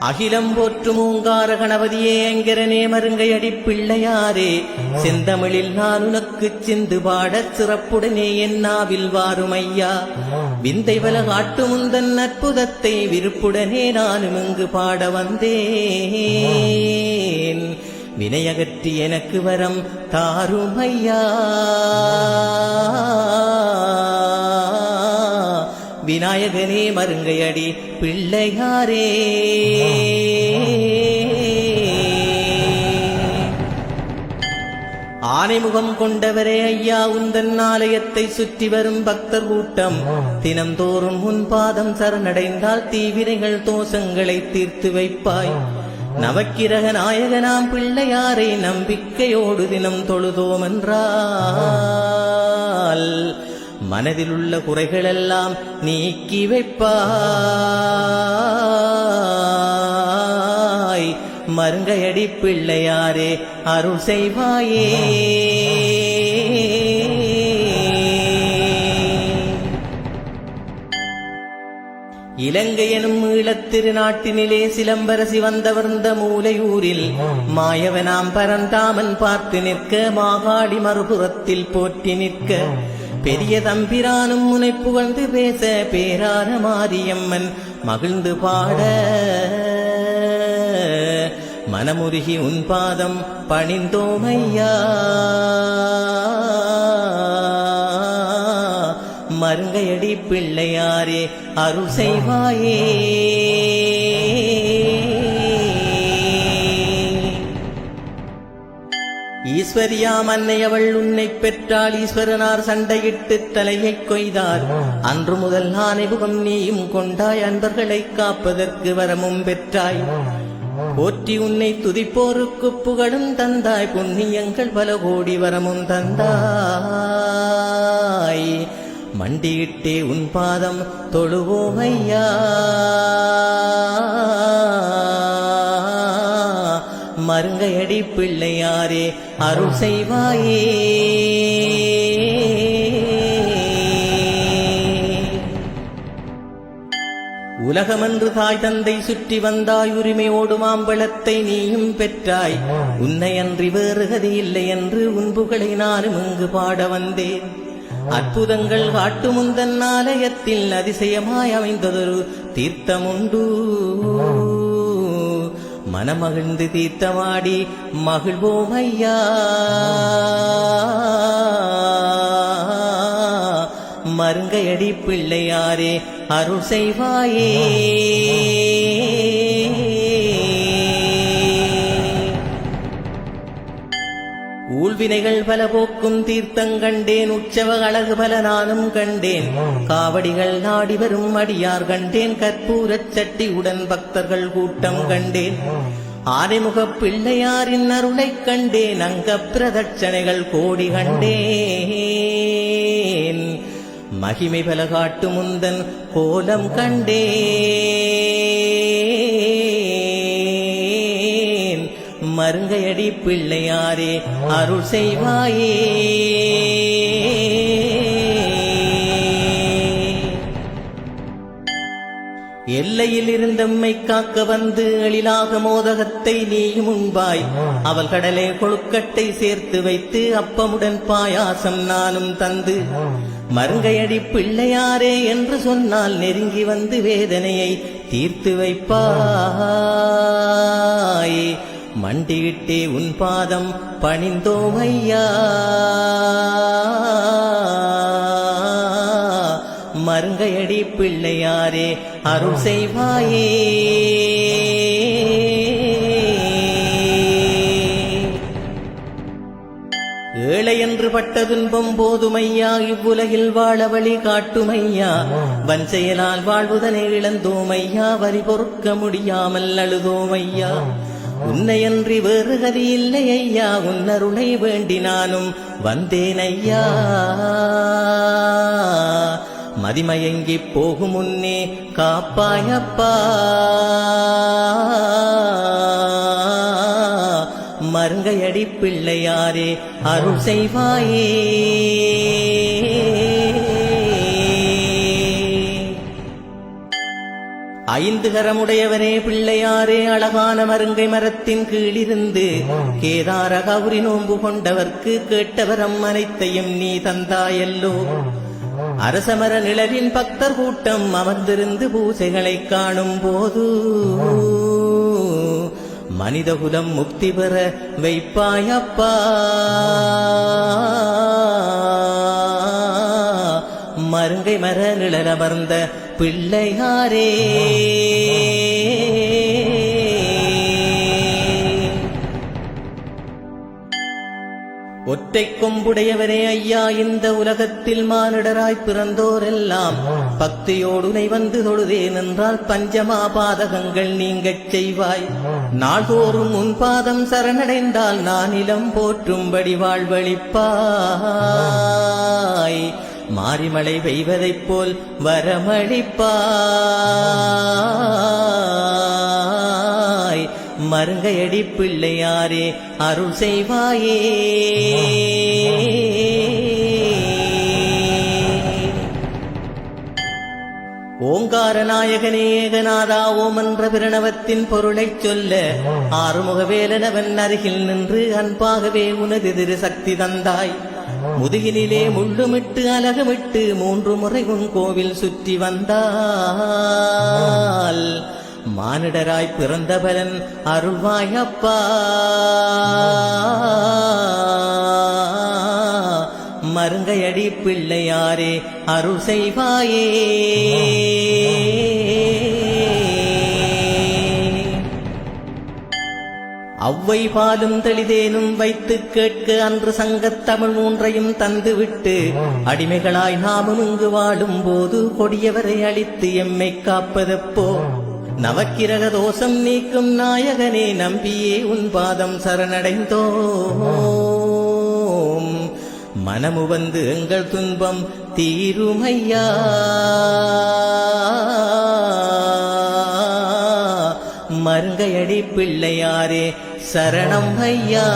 அகிலம் போற்றும் ஓங்கார கணபதியே என்கிறனே மருங்கையடி பிள்ளையாரே செந்தமிழில் நான் உனக்கு சிந்து பாடச் சிறப்புடனே என் நாவில் வாரும் ஐயா விந்தை வல காட்டு முந்தன் அற்புதத்தை விருப்புடனே நானும் இங்கு பாட வந்தேன். வினையகற்றி எனக்கு வரம் தாரும் ஐயா விநாயகனே மருங்கையடி பிள்ளையாரே. ஆனைமுகம் கொண்டவரே ஐயா உந்தன் ஆலயத்தை சுற்றி வரும் பக்தர் கூட்டம். தினம்தோறும் உன் பாதம் சரணடைந்தால் தீவினைகள் தோஷங்களை தீர்த்து வைப்பாய். நவக்கிரக நாயகனாம் பிள்ளையாரை நம்பிக்கையோடு தினம் தொழுதோம் மனதிலுள்ள குறைகளெல்லாம் நீக்கி வைப்பாய். மருங்கையடி பிள்ளையாரே அருள் செய்வாயே. இலங்கை எனும் ஈழத்திருநாட்டினிலே சிலம்பரசி வந்தவர்ந்த மூலையூரில் மாயவனாம் பரந்தாமன் பார்த்து நிற்க மாகாடி மறுபுறத்தில் போற்றி நிற்க. பெரிய தம்பிரானும் முனை புகழ்ந்து பேச பேரான மாரியம்மன் மகிழ்ந்து பாட. மனமுருகி உன் பாதம் பணிந்தோமையா. மருங்கையடி பிள்ளையாரே அருள் செய்வாயே. ஈஸ்வரியாம் அன்னை அவள் உன்னை பெற்றால் ஈஸ்வரனார் சண்டையிட்டு தலையைக் கொய்தார். அன்று முதல் ஆனைமுகம் நீயும் கொண்டாய் அன்பர்களை காப்பதற்கு வரமும் பெற்றாய். போற்றி உன்னை துதிப்போருக்கு புகழும் தந்தாய் புண்ணியங்கள் பல கோடி வரமும் தந்தாய். மண்டியிட்டே உன் பாதம் தொழுவோம் ஐயா. மருங்கையடி பிள்ளையாரே அருள் செய்வாயே. உலகமன்று தாய் தந்தை சுற்றி வந்தாய் உரிமையோடு மாம்பழத்தை நீயும் பெற்றாய். உன்னை அன்றி வேறு கதி இல்லை என்று உன் புகழை நானும் இங்கு பாட வந்தேன். அற்புதங்கள் காட்டு முந்தன் ஆலயத்தில் அதிசயமாய் அமைந்ததொரு தீர்த்தமுண்டு மனமகிழ்ந்து தீர்த்தமாடி மகிழ்வோம் ஐயா. மருங்கையடி பிள்ளையாரே அருள் செய்வாயே. ஊழ்வினைகள் பல போக்கும் தீர்த்தங் கண்டேன் உற்சவ அழகு பல நானும் கண்டேன். காவடிகள் நாடி வரும் அடியார் கண்டேன் கற்பூரச் சட்டி உடன் பக்தர்கள் கூட்டம் கண்டேன். ஆனைமுகப் பிள்ளையாரின் அருளைக் கண்டேன் அங்க பிரதட்சணைகள் கோடி கண்டேன். மகிமை பல காட்டு முந்தன் கோலம் கண்டேன். மருங்கையடி பிள்ளையாரே அருள் செய்வாயே. எல்லையில் இருந்தம்மை காக்க வந்து எழிலாக மோதகத்தை நீயும் உண்பாய். அவள் கடலே கொழுக்கட்டை சேர்த்து வைத்து அப்பமுடன் பாயாசம் நானும் தந்து. மருங்கையடி பிள்ளையாரே என்று சொன்னால் நெருங்கி வந்து வேதனையை தீர்த்து வைப்பாய். மண்டியிட்டே உன் பாதம் பணிந்தோம் ஐயா. மருங்கையடி பிள்ளையாரே அருள் செய்வாயே. ஏழை என்று பட்ட துன்பம் போதுமையா இவ்வுலகில் வாழ வழி காட்டுமையா வஞ்சையலால் வாழ்வுதனை இழந்தோமையா வரி பொறுக்க முடியாமல் அழுதோமையா உன்னையன்றி வேறு கதி இல்லை ஐயா. உன்னருளை வேண்டி நானும் வந்தேன் ஐயா. மதிமயங்கி போகும் முன்னே காப்பாயப்பா. மருங்கையடி பிள்ளையாரே அருள் செய்வாயே. ஐந்து கரமுடையவனே பிள்ளையாரே அழகான மருங்கை மரத்தின் கீழிருந்து கேதார கௌரி நோன்பு கொண்டவர்க்கு கேட்டவரம் அனைத்தையும் நீ தந்தாயல்லோ. அரசமர நிழலின் பக்தர் கூட்டம் அமர்ந்திருந்து பூசைகளை காணும் போது மனிதகுலம் முக்தி பெற வைப்பாயப்பா மருங்கை மர நிழலமர்ந்த பிள்ளையாரே. ஒற்றை கொம்புடையவரே ஐயா இந்த உலகத்தில் மானிடராய் பிறந்தோரெல்லாம் பக்தியோடுனை வந்து தொழுதேன் என்றால் பஞ்சமா பாதகங்கள் நீங்கச் செய்வாய். நாள்தோறும் உன் பாதம் சரணடைந்தால் நான் இளம் போற்றும்படி வாழ்வழிப்பாய். மாரிமலை பெய்வதைப் போல் வரமளிப்பாய். மருங்கையடி பிள்ளையாரே அருள் செய்வாயே. ஓங்கார நாயகனே ஏகநாதா ஓம் என்ற பிரணவத்தின் பொருளைச் சொல்ல ஆறுமுகவேலனவன் அருகில் நின்று அன்பாகவே உனது திரு சக்தி தந்தாய். முதுகிலே முள்ளுமிட்டு அலகமிட்டு மூன்று முறை உன் கோவில் சுற்றி வந்தால் மானிடராய் பிறந்த பலன் அருள்வாயப்பா மருங்கையடி பிள்ளையாரே அருள் செய்வாயே. அவ்வை பாலும் தெளிதேனும் வைத்து கேட்க அன்று சங்கத் தமிழ் மூன்றையும் தந்துவிட்டு அடிமைகளாய் நாமும் இங்கு வாழும் போது கொடியவரை அழித்து எம்மை காப்பதப்போ? நவக்கிரக தோஷம் நீக்கும் நாயகனே நம்பியே உன் பாதம் சரணடைந்தோம். மனமு வந்து எங்கள் துன்பம் தீருமையா? மருங்கையடி பிள்ளையாரே சரணம் ஐயா.